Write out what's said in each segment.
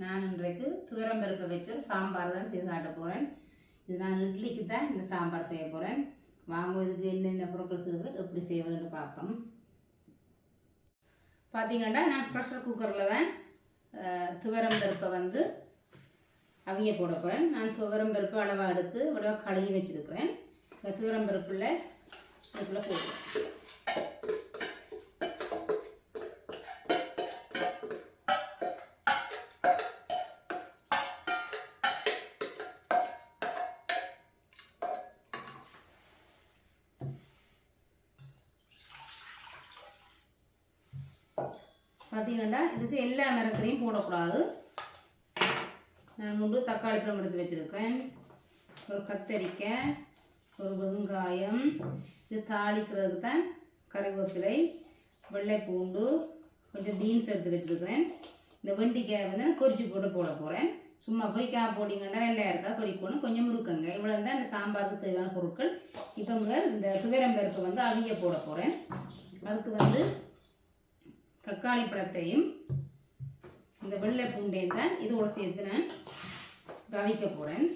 நான் இன்றைக்கு துவரம்பருப்பை வச்சு சாம்பார் தான் செய்து காட்ட போகிறேன் இது நான் இட்லிக்கு தான் இந்த சாம்பார் செய்ய போகிறேன் வாங்க இதுக்கு என்னென்ன பொருட்கள் தேவை எப்படி செய்வதுன்னு பார்ப்போம். பார்த்தீங்கன்னா நான் ப்ரெஷர் குக்கரில் தான் துவரம் பருப்பை வந்து அவிய போட போகிறேன் நான் துவரம் பருப்பு அளவாக எடுத்து இவ்வளோ கழுவி வச்சுருக்கிறேன். இந்த துவரம் பருப்பில் இதுக்குள்ளே போடுறேன் இருந்தால் இதுக்கு எல்லா மரக்கறியும் போடக்கூடாது. நான் மூன்று தக்காளி பழம் எடுத்து வச்சிருக்கிறேன். ஒரு கத்தரிக்காய் ஒரு வெங்காயம் இது தாளிக்கிறதுக்கு தான் கறிவேப்பிலை வெள்ளை பூண்டு கொஞ்சம் பீன்ஸ் எடுத்து வச்சுருக்கிறேன். இந்த வெண்டிக்காய் வந்து நான் போட்டு போட போகிறேன் சும்மா பொரிக்காம போட்டிங்கன்னா எல்லாம் இருக்கா? பொரிக்கணும் கொஞ்சம் முறுக்குங்க. இவ்வளோ தான் இந்த சாம்பாருக்கு தேவையான பொருட்கள். இப்போ முதல் இந்த துவரம் பருப்பு வந்து அவிய போட போகிறேன் அதுக்கு வந்து தக்காளி பழத்தையும் இந்த வெள்ளை பூண்டையும் தான் இதோட சேர்த்து நான் கவிக்க போகிறேன்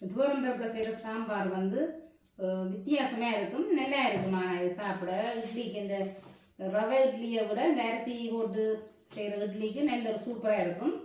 துவரம் பருப்பில் செய்கிற சாம்பார் வந்து வித்தியாசமாக இருக்கும் நல்லா இருக்கும்? ஆனால் இது சாப்பிட. இட்லிக்கு இந்த ரவை இட்லியை விட இந்த அரிசி போட்டு செய்கிற இட்லிக்கு நல்ல ஒரு சூப்பராக இருக்கும்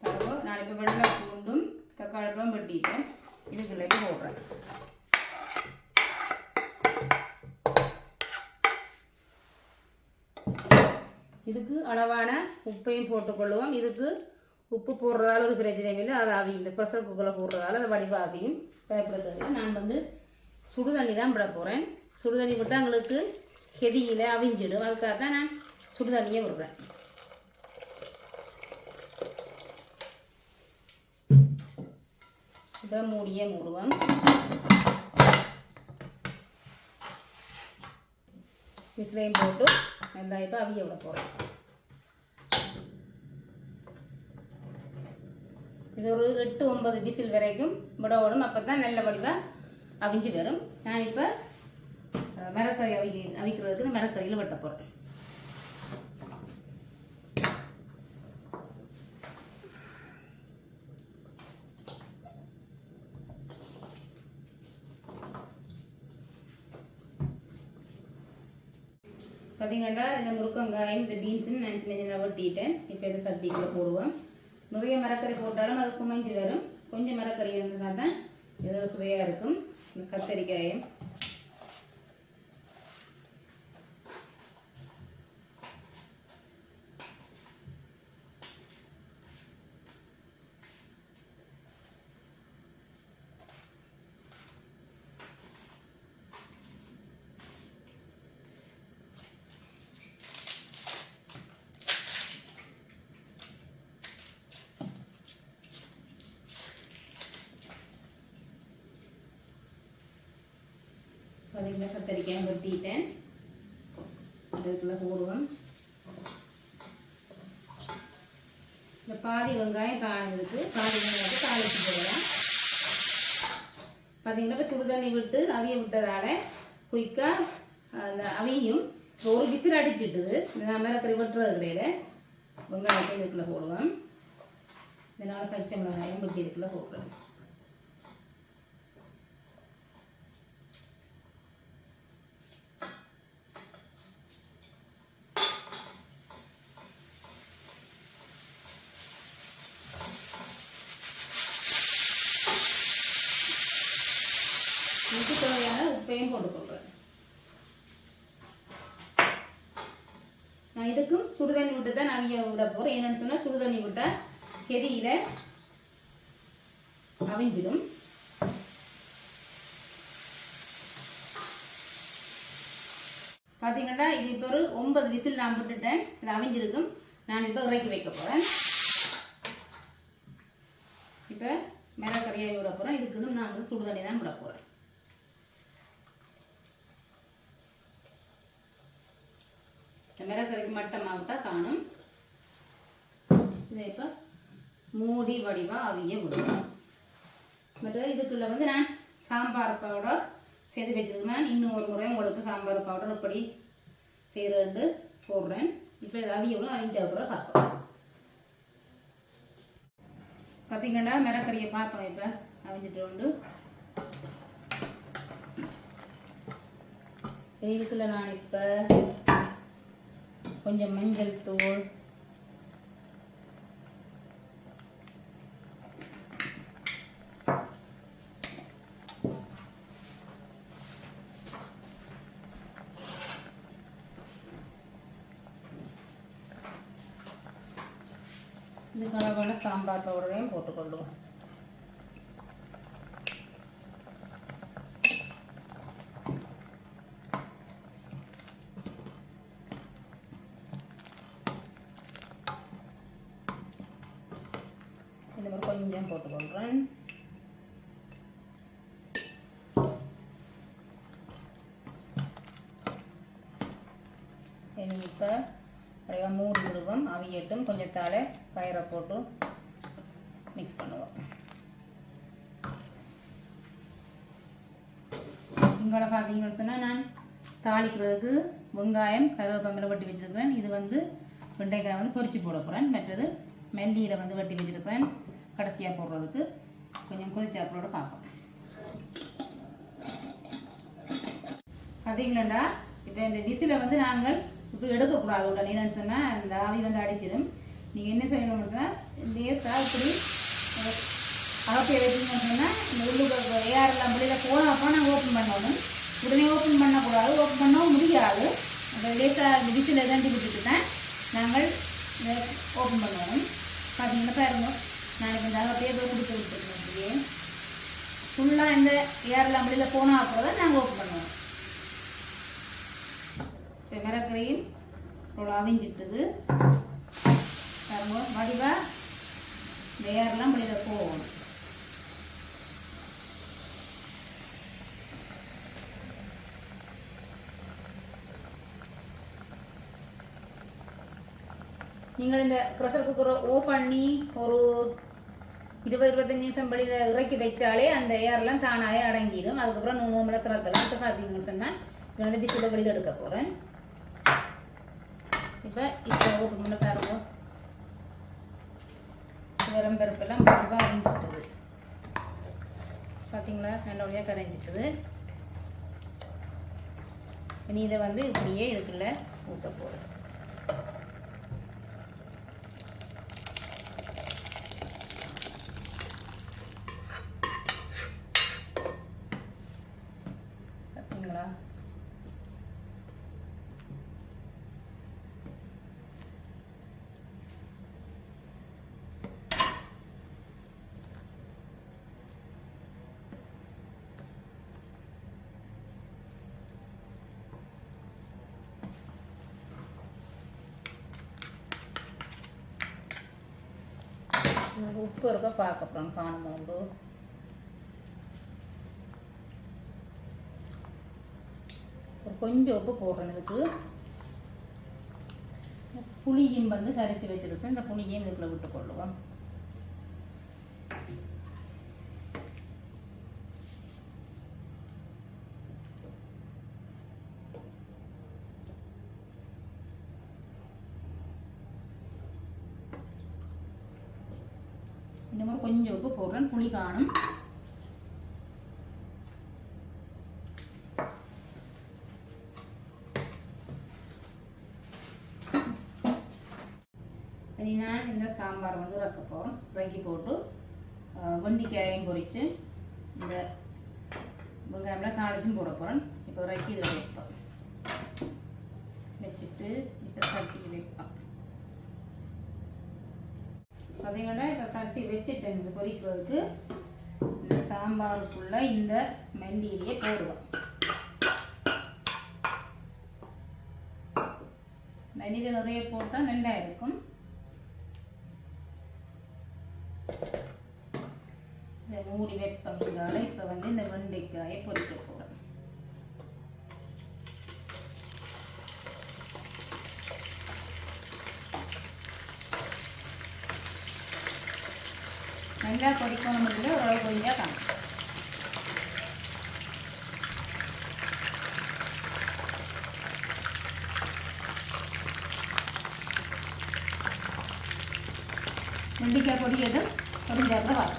பாருங்க நான் இப்போ வெள்ளை பூண்டும் தக்காளி பழம் வெட்டிட்டேன் இதுக்குள்ளே போடுறேன் இதுக்கு அளவான உப்பையும் போட்டுக்கொள்வோம் இதுக்கு உப்பு போடுறதால ஒரு பிரச்சனையும் இல்லை அது ஆவியும் இந்த ப்ரெஷர் குக்கரில் போடுறதால அது வடிவ ஆவியும் பயப்படுறதில்லை நான் வந்து சுடுதண்ணி தான் விட போகிறேன் சுடுதண்ணி விட்டால் எங்களுக்கு கெதியில் அவிஞ்சிடும் அதுக்காக தான் நான் சுடுதண்ணியே விடுறேன் இப்போ மூடியே மூடுவோம் மிஸ்லையும் போட்டு நல்லா இப்போ அவிய விட போகிறோம் இது ஒரு எட்டு ஒன்பது விசில் வரைக்கும் விடணும் அப்போ தான் நல்ல வடிவாக அவிஞ்சு வரும். நான் இப்போ மிரக்கறி மரக்கறி அவி அவிக்கிறதுக்கு இந்த மரக்கறியில் வெட்ட போகிறேன் பார்த்தீங்கன்னா இந்த முருக்கங்காயம் இந்த பீன்ஸுன்னு நான் சின்ன சின்ன வெட்டிட்டேன் இப்போ இதை சட்டிக்குள்ளே போடுவோம். நிறைய மரக்கறி போட்டாலும் அது குமைஞ்சு வரும். கொஞ்சம் மரக்கறி இருந்ததுனா தான் இது சுவையாக இருக்கும். இந்த கத்தரிக்காயும். அதுக்குள்ள கத்தரிக்காய் வெட்டிட்டேன் அதுக்குள்ளே போடுவோம் இந்த பாதி வெங்காயம் காணுறதுக்கு பாதி வெங்காயத்தை தாளிச்சு போடலாம் பார்த்தீங்கன்னா இப்போ சுடு தண்ணி விட்டு அவிய விட்டதால குயிக்காக அந்த அவியும் இப்போ ஒரு விசில் அடிச்சிட்டுது நான் மேலே மிளகறி வெட்டுறது கிடையாது வெங்காயத்தை இதுக்குள்ளே போடுவோம் இதனால் பச்சை மிளகாயம் வெட்டி இதுக்குள்ளே போடுறேன் இதுக்கு தேவையான உப்பையும் போட்டுக்கொள்கிறேன் நான் இதுக்கும் சுடுதண்ணி தான் நான் விட போகிறேன் என்னன்னு சொன்னால் சுடுதண்ணி விட்டால் கெதியில் அவிஞ்சிடும். பார்த்தீங்கன்னா இது இப்போ ஒரு ஒன்பது விசில் நான் விட்டுட்டேன் இது அவிஞ்சிருக்கும். நான் இப்போ இறக்கி வைக்க போகிறேன் இப்போ மிளகறியாக விட போகிறேன் இதுக்குன்னு நான் வந்து சுடுதண்ணி தான் விட போகிறேன் இந்த மிளகரைக்கு மட்டமாக காணும். இதை இப்போ மூடி வடிவாக அவிய விடுவோம் மற்ற இதுக்குள்ள வந்து நான் சாம்பார் பவுடர் செய்து வச்சுருக்கேன். இன்னும் ஒரு முறை உங்களுக்கு சாம்பார் பவுடர் இப்படி செய்கிறேன்னு போடுறேன். இப்போ இது அவியவும் அவிஞ்ச அப்புறம் பார்ப்போம் பார்த்தீங்கன்னா மிளகறியை பார்ப்போம் இப்போ. அவிஞ்சிட்டு உண்டு. இதுக்குள்ள நான் இப்போ கொஞ்சம் மஞ்சள் தூள். இது அளவான சாம்பார் பவுடரையும் போட்டுக்கொள்ளுவோம் இந்த மாதிரி கொஞ்சம் போட்டுக்கொள்கிறேன் இனி இப்போ அப்படியே மூடி விடுவோம். அவியட்டும். கொஞ்சம் தலை பயிரை போட்டு மிக்ஸ் பண்ணுவோம். இங்கே பார்த்தீங்கன்னு சொன்னால் நான் தாளிக்கிறதுக்கு வெங்காயம் கருவேப்பம்பரை வெட்டி வச்சுருக்கிறேன். இது வந்து வெண்டைக்காய் வந்து பொரிச்சு போட போகிறேன் மற்றது மெல்லியில் வந்து வெட்டி வச்சுருக்கிறேன். கடைசியாக போடுறதுக்கு கொஞ்சம் கொதிச்சாப்பலோட பார்ப்போம். பார்த்தீங்களா இப்போ இந்த விசில வந்து நாங்கள் இப்படி எடுக்கக்கூடாது உடனே என்னன்னு சொன்னால் இந்த ஆவி வந்து அடிச்சிடும். நீங்கள் என்ன செய்யணும்னா லேசாக இப்படி அகப்பையை வச்சுன்னு சொன்னால் இந்த உள்ளுக்கு ஏஆர்லாம் வெளியில் போனப்போ நாங்கள் ஓப்பன் பண்ணணும். உடனே ஓப்பன் பண்ணக்கூடாது ஓப்பன் பண்ணவும் முடியாது. அந்த லேசாக இந்த விசில் எதாண்டி விட்டுட்டு தான் நாங்கள் ஓப்பன் பண்ணணும். பார்த்தீங்கன்னா பாருங்க. நான் இப்போ இந்த பேப்பர் கொடுத்து விட்டுருக்கேன் அப்படியே. ஃபுல்லாக இந்த ஏர்லாம் வெளியில் போனால் அப்புறம் நாங்கள் ஓப்பன் பண்ணுவோம். இப்போ மிளகரையும் இவ்வளோ அவிஞ்சிட்டுது. பாருங்க வடிவா இந்த ஏர்லாம் வெளியில் போகணும். நீங்கள் இந்த ப்ரெஷர் குக்கரை ஓ பண்ணி ஒரு இருபது இருபத்தஞ்சு நிமிஷம் படியில் இறக்கி வச்சாலே அந்த ஏர்லாம் தானாகவே அடங்கிடும். அதுக்கப்புறம் நூறு மணி திறக்கலாம் இப்போ பார்த்தீங்கன்னு சொன்னால் இப்போ வந்து பிசில் வெளியில் எடுக்க போகிறேன் இப்போ இப்போ ஓப்பன் பண்ண பாருங்க. வெறும் பருப்பெல்லாம் முடிவாக அரைஞ்சிட்டுது. பார்த்தீங்களா நல்லபடியாக கரைஞ்சிட்டுது. இனி இதை வந்து இப்படியே இதுக்குள்ள ஊற்ற போகிறேன் பார்த்தீங்களா எனக்கு உப்பு இருக்க பார்க்க அப்புறம் காணுமா உண்டு ஒரு கொஞ்சம் உப்பு போடுறேன் இதுக்கு. புளியும் வந்து கரைச்சி வச்சிருக்கேன். இந்த புளியும் இதுக்குள்ள விட்டு கொள்ளுவோம் இந்த மாதிரி கொஞ்சம் உப்பு போடுறேன் புளி காணும் இனி நான் இந்த சாம்பார் வந்து இறக்க போகிறோம் இறக்கி போட்டு அஹ், பொறித்து இந்த வெங்காயம்லாம் தாளிச்சும் போட போகிறேன் இப்போ இறக்கி இதை வைப்போம் வச்சுட்டு இப்போ சட்டிக்கு வைப்பேன் பார்த்தீங்கன்னா இப்போ சட்டி வச்சுட்டேன் இந்த பொரிக்கிறதுக்கு இந்த சாம்பாருக்குள்ள இந்த மல்லியிலேயே போடுவோம். மல்லியில் நிறைய போட்டால் நல்லா இருக்கும். இதை மூடி வைப்போம் இருந்தாலும் இப்போ வந்து இந்த வெண்டைக்காயை பொரிக்க போகிறோம் நல்லா கொதிக்கணும் இல்லை ஓரளவு கொஞ்சம் காணும். வெண்டைக்காய் பொரியதும் பொரிஞ்சாப்புல வரும்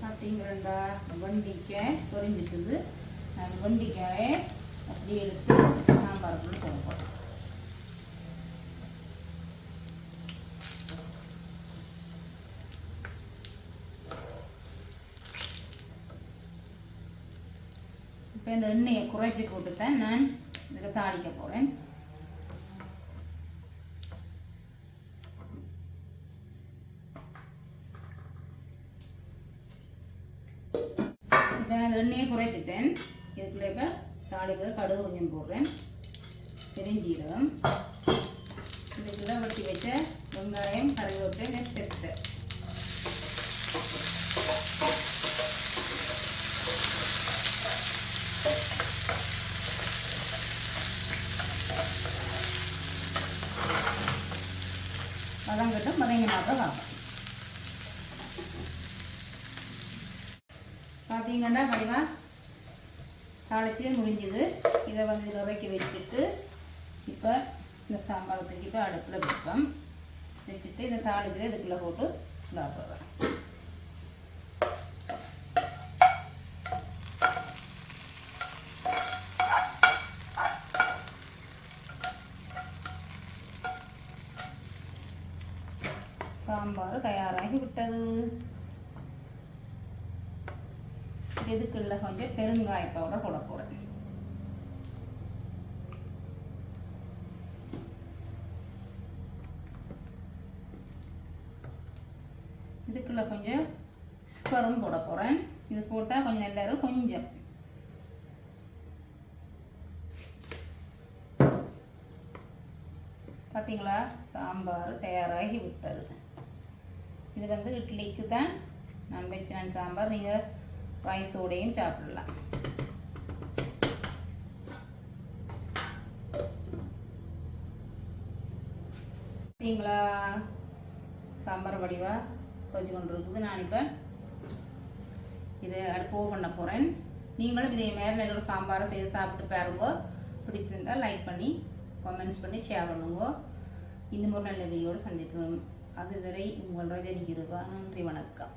பார்த்தீங்களா வெண்டிக்காய் பொரிஞ்சிட்டுது. நான் வெண்டிக்காயை அப்படி எடுத்து சாம்பாருக்குள்ள போட போகிறேன் இப்போ இந்த எண்ணெயை குறைச்சி போட்டுத்தான் நான் இதுக்கு தாளிக்க போகிறேன் இப்போ அந்த எண்ணெயை குறைச்சிட்டேன். இதுக்குள்ள இப்போ தாளிக்க கடுகு கொஞ்சம் போடுறேன். பெருஞ்சீரகம். இதுக்குள்ளே வெட்டி வச்ச வெங்காயம் கருவேப்பிலை சேர்த்து வதங்கட்டும் வதங்கி மாத்திரம் பார்த்தீங்கன்னா படிவா தாளிச்சே முடிஞ்சுது. இதை வந்து இறக்கி வச்சுட்டு இப்போ இந்த சாம்பார் தூக்கி இப்போ அடுப்பில் வைப்போம். வச்சுட்டு இதை தாளிச்சு இதுக்குள்ளே போட்டு சாப்பிடுவேன் சாம்பார் தயாராகி விட்டது இதுக்குள்ள கொஞ்சம் பெருங்காய பவுடர் போட போகிறேன் இதுக்குள்ள கொஞ்சம் கரும் போட போகிறேன் இது போட்டால் கொஞ்சம் நல்லா கொஞ்சம். பார்த்தீங்களா சாம்பார் தயாராகி விட்டது. இது வந்து இட்லிக்கு தான் நான் வச்சின சாம்பார். நீங்கள் ரைஸோடையும் சாப்பிடலாம். பார்த்தீங்களா? சாம்பார் வடிவா கொதிச்சு கொண்டு இருக்குது நான் இப்போ இதை அடுப்பு பண்ண போகிறேன் நீங்களும் இதே மாதிரி நல்ல ஒரு சாம்பாரை செய்து சாப்பிட்டு பாருங்க. பிடிச்சிருந்தா லைக் பண்ணி கமெண்ட்ஸ் பண்ணி ஷேர் பண்ணுங்க. இந்த மாதிரி நல்ல வீடியோடு சந்திக்கணும் அதுவரை உங்கள் ரஜினி கிருபா. நன்றி வணக்கம்.